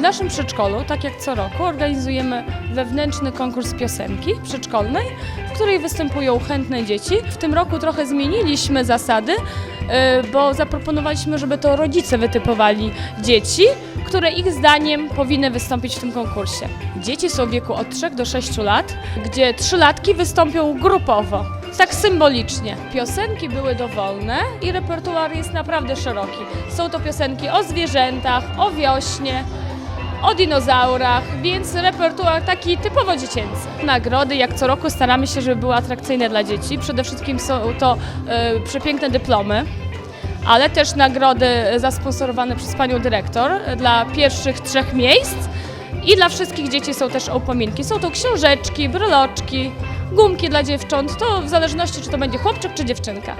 naszym przedszkolu, tak jak co roku, organizujemy wewnętrzny konkurs piosenki przedszkolnej, w której występują chętne dzieci. W tym roku trochę zmieniliśmy zasady, e, bo zaproponowaliśmy, żeby to rodzice wytypowali dzieci, które ich zdaniem powinny wystąpić w tym konkursie. Dzieci są w wieku od 3 do 6 lat, gdzie trzylatki wystąpią grupowo. Tak symbolicznie. Piosenki były dowolne i repertuar jest naprawdę szeroki. Są to piosenki o zwierzętach, o wiośnie, o dinozaurach, więc repertuar taki typowo dziecięcy. Nagrody, jak co roku, staramy się, żeby były atrakcyjne dla dzieci. Przede wszystkim są to e, przepiękne dyplomy, ale też nagrody zasponsorowane przez panią dyrektor dla pierwszych trzech miejsc. I dla wszystkich dzieci są też upominki. Są to książeczki, bryloczki, gumki dla dziewcząt. To w zależności, czy to będzie chłopczyk, czy dziewczynka.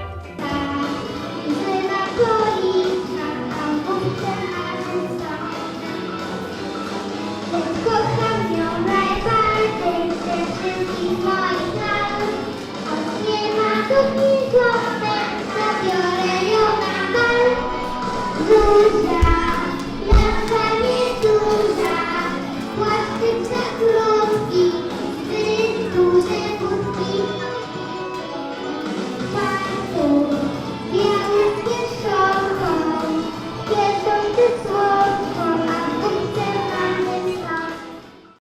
Thank you.